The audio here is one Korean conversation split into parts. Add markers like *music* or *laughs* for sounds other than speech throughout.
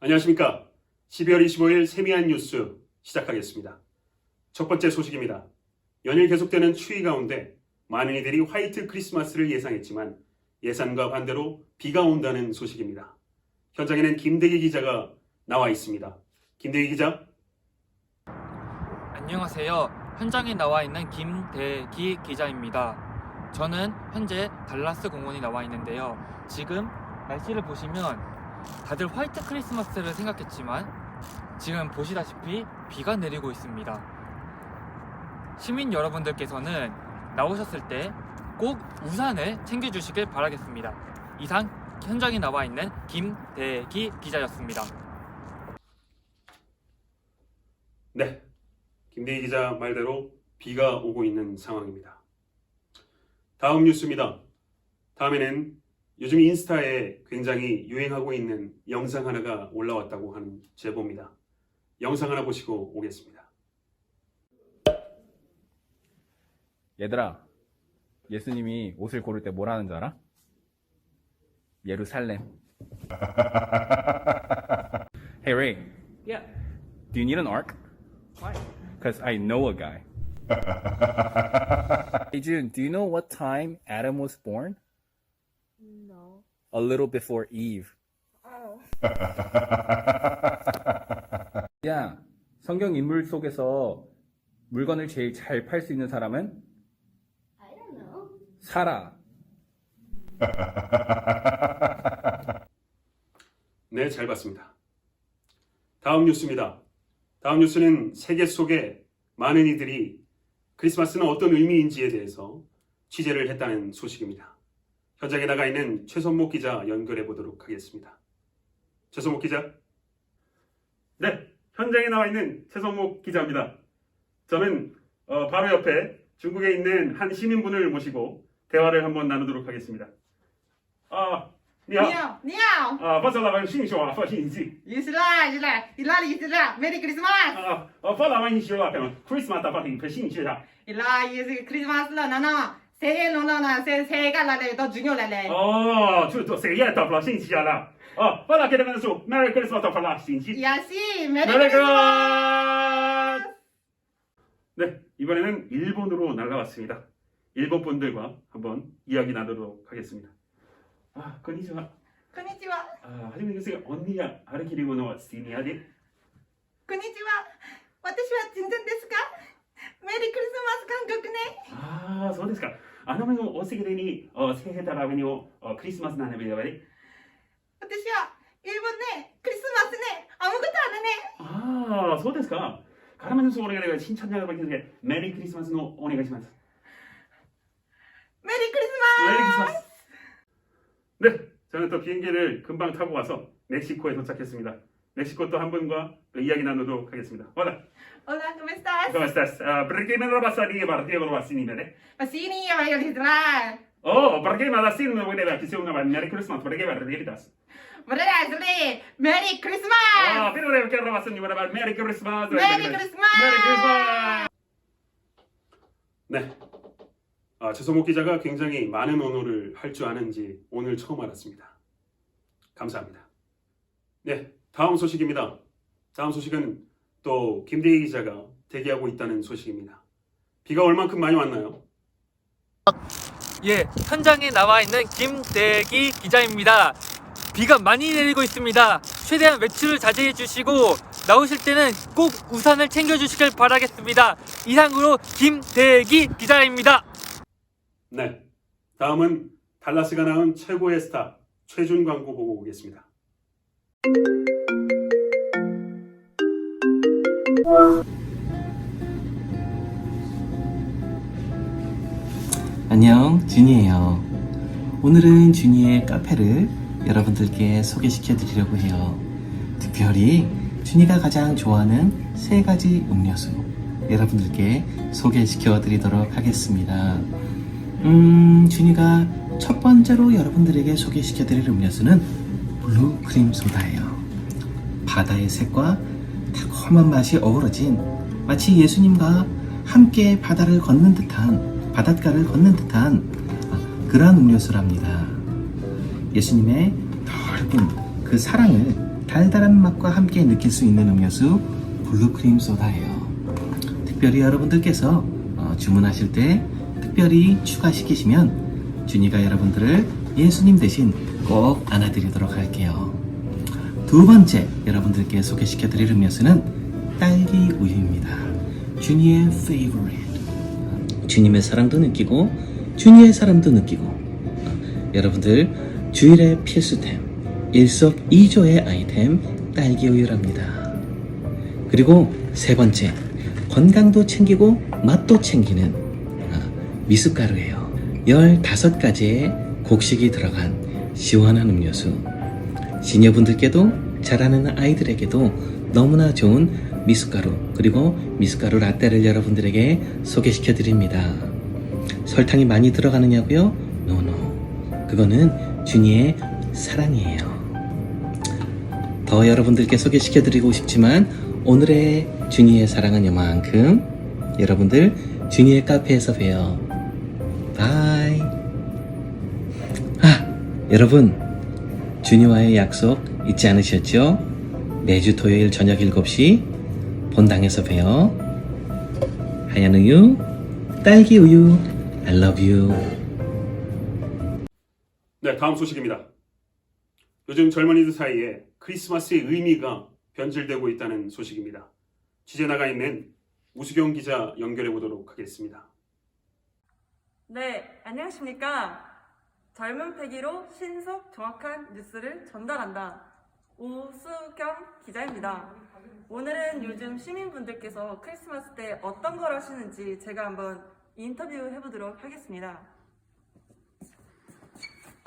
안녕하십니까. 12월 25일 세미한 뉴스 시작하겠습니다. 첫 번째 소식입니다. 연일 계속되는 추위 가운데 많은 이들이 화이트 크리스마스를 예상했지만 예상과 반대로 비가 온다는 소식입니다. 현장에는 김대기 기자가 나와 있습니다. 김대기 기자. 안녕하세요. 현장에 나와 있는 김대기 기자입니다. 저는 현재 달라스 공원에 나와 있는데요. 지금 날씨를 보시면 다들 화이트 크리스마스를 생각했지만 지금 보시다시피 비가 내리고 있습니다. 시민 여러분들께서는 나오셨을 때 꼭 우산을 챙겨주시길 바라겠습니다. 이상 현장에 나와 있는 김대기 기자였습니다. 네. 김대기 기자 말대로 비가 오고 있는 상황입니다. 다음 뉴스입니다. 다음에는 요즘 인스타에 굉장히 유행하고 있는 영상 하나가 올라왔다고 하는 제보입니다. 영상 하나 보시고 오겠습니다. 얘들아, 예수님이 옷을 고를 때 뭐라는 줄 알아? 예루살렘. hey Ray, Yeah. do you need an ark? Why? Because I know a guy. hey June, do you know what time Adam was born? No. A little before Eve. Oh. *laughs* 야, 성경 인물 속에서 물건을 제일 잘 팔 수 있는 사람은 I don't know. 사라. *laughs* 네, 잘 봤습니다. 다음 뉴스입니다. 다음 뉴스는 세계 속에 많은 이들이 크리스마스는 어떤 의미인지에 대해서 취재를 했다는 소식입니다. 현장에 나가 있는 최선목 기자 연결해 보도록 하겠습니다. 최선목 기자. 네, 현장에 나와 있는 최선목 기자입니다. 저는 어, 바로 옆에 중국에 있는 한 시민분을 모시고 대화를 한번 나누도록 하겠습니다. 아, 你好。你好，你好，啊，发了完信息啊，发信息伊斯兰，伊斯兰，伊拉伊斯兰，Merry Christmas，啊，啊，发了完信息了，可能 Christmas 发信发信息啦。 伊拉伊斯 Christmas 라 나나 새해 노나나 새 새해가 나래 더 중요하래. 哦，就就谁也发了信息了。哦，发了给他们说 Merry Christmas 发了信息。 야시 Merry Merry Christmas. Christmas。 네, 이번에는 일본으로 날아왔습니다. 일본 분들과 한번 이야기 나누도록 하겠습니다. 아, 건니치와. こんにちは、 아, 하지만 요새 언니야 아르키리고 나와 시니아디. こんにちは。私は全然ですか？ メリークリスマス韓国ね。 아, そうですか。あの目のお席でに、어, 새해 달아오니 어, 크리스마스 나는 왜 그래? 私は日本ね、クリスマスね、아무것도 안 해. 아, そうですか。絡めのそれが新チャンネルがでメリークリスマスのお願いします。 메리 メリークリスマ 크리스마스. ス。네, 저는 또 비행기를 금방 타고 와서 멕시코에 도착했습니다. 멕시코 또 한 분과 또 이야기 나누도록 하겠습니다. Hola, Hola, ¿cómo estás? ¿cómo estás? Ah, ¿Por qué me lo vas a ir para ti, vas a ir? Masini, María Islam. Oh, ¿por qué me vas a ir? Me voy a ir a que sea una Merry Christmas. ¿Por qué me regresas? 브라질리 메리 크리스마스! Ah, quiero vas a ir para Merry Christmas. 메리 크리스마스! 메리 크리스마스! 네. 아, 최성목 기자가 굉장히 많은 언어를 할 줄 아는지 오늘 처음 알았습니다. 감사합니다. 네, 다음 소식입니다. 다음 소식은 또 김대희 기자가 대기하고 있다는 소식입니다. 비가 얼만큼 많이 왔나요? 예, 현장에 나와 있는 김대기 기자입니다. 비가 많이 내리고 있습니다. 최대한 외출을 자제해 주시고 나오실 때는 꼭 우산을 챙겨 주시길 바라겠습니다. 이상으로 김대기 기자입니다. 네. 다음은 달라스가 낳은 최고의 스타 최준 광고 보고 오겠습니다. 안녕, 준이에요. 오늘은 준이의 카페를 여러분들께 소개시켜 드리려고 해요. 특별히 준이가 가장 좋아하는 세 가지 음료수 여러분들께 소개시켜 드리도록 하겠습니다. 음, 준이가 첫 번째로 여러분들에게 소개시켜 드릴 음료수는 블루 크림 소다예요. 바다의 색과 달콤한 맛이 어우러진 마치 예수님과 함께 바다를 걷는 듯한 바닷가를 걷는 듯한 아, 그러한 음료수랍니다. 예수님의 넓은 그 사랑을 달달한 맛과 함께 느낄 수 있는 음료수 블루크림 소다예요. 특별히 여러분들께서 어, 주문하실 때 특별히 추가시키시면 준이가 여러분들을 예수님 대신 꼭 안아드리도록 할게요. 두 번째 여러분들께 소개시켜 드릴 음료수는 딸기 우유입니다. 준이의 favorite. 주님의 사랑도 느끼고 준이의 사랑도 느끼고 어, 여러분들 주일의 필수템 일석이조의 아이템 딸기 우유랍니다. 그리고 세 번째 건강도 챙기고 맛도 챙기는 아, 미숫가루예요. 15가지의 곡식이 들어간 시원한 음료수. 시니어분들께도 자라는 아이들에게도 너무나 좋은 미숫가루 그리고 미숫가루 라떼를 여러분들에게 소개시켜 드립니다. 설탕이 많이 들어가느냐고요? 노노. 그거는 준이의 사랑이에요. 더 여러분들께 소개시켜 드리고 싶지만 오늘의 준이의 사랑은 요만큼 여러분들 준이의 카페에서 봬요. 바이. 아, 여러분 준이와의 약속 잊지 않으셨죠? 매주 토요일 저녁 7시 본당에서 봬요. 하얀 우유, 딸기 우유, I love you. 네, 다음 소식입니다. 요즘 젊은이들 사이에 크리스마스의 의미가 변질되고 있다는 소식입니다. 취재 나가 있는 우수경 기자 연결해 보도록 하겠습니다. 네, 안녕하십니까. 젊은 패기로 신속 정확한 뉴스를 전달한다. 우수경 기자입니다. 오늘은 요즘 시민분들께서 크리스마스 때 어떤 걸 하시는지 제가 한번 인터뷰 해보도록 하겠습니다.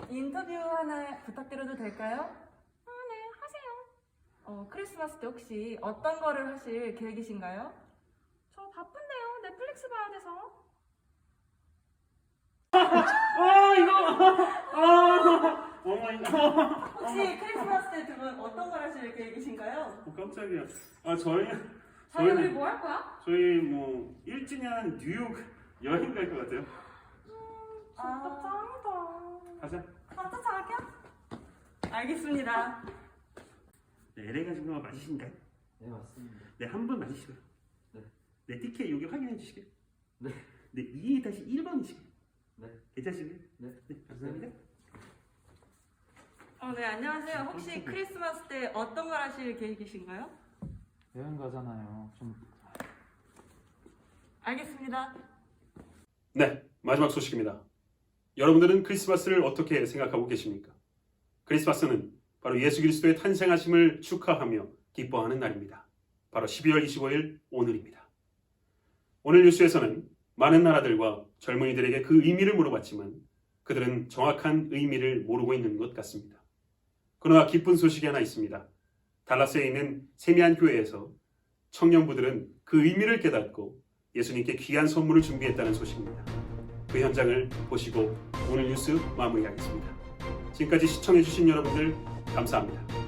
인터뷰 하나 부탁드려도 될까요? 아, 네, 하세요. 어, 크리스마스 때 혹시 어떤 거를 하실 계획이신가요? 저 바쁜데요. 넷플릭스 봐야 돼서. 아 이거 아 어머니 혹시 크리스마스 때 두 분 어떤 걸 하실 계획이신가요? 어, 깜짝이야. 아 저희 저희 우리 저희는 뭐 할 거야? 저희 뭐 1주년 뉴욕 여행 갈 것 같아요. 아, 짱이다. 가자. 가자, 자기야. 알겠습니다. 네, LA 가신 거 맞으신가요? 네 맞습니다. 네, 한분 맞으시고요. 네. 네, 티켓 여기 확인해 주시고요. 네. 네, 2 다시 1번이시고요. 네. 괜찮으시고요? 네. 네, 감사합니다. 어, 네, 안녕하세요. 혹시 크리스마스 때 어떤 걸 하실 계획이신가요? 여행 가잖아요. 좀 알겠습니다. 네, 마지막 소식입니다. 여러분들은 크리스마스를 어떻게 생각하고 계십니까? 크리스마스는 바로 예수 그리스도의 탄생하심을 축하하며 기뻐하는 날입니다. 바로 12월 25일 오늘입니다. 오늘 뉴스에서는 많은 나라들과 젊은이들에게 그 의미를 물어봤지만 그들은 정확한 의미를 모르고 있는 것 같습니다. 그러나 기쁜 소식이 하나 있습니다. 달라스에 있는 세미한 교회에서 청년부들은 그 의미를 깨닫고 예수님께 귀한 선물을 준비했다는 소식입니다. 그 현장을 보시고 오늘 뉴스 마무리하겠습니다. 지금까지 시청해주신 여러분들 감사합니다.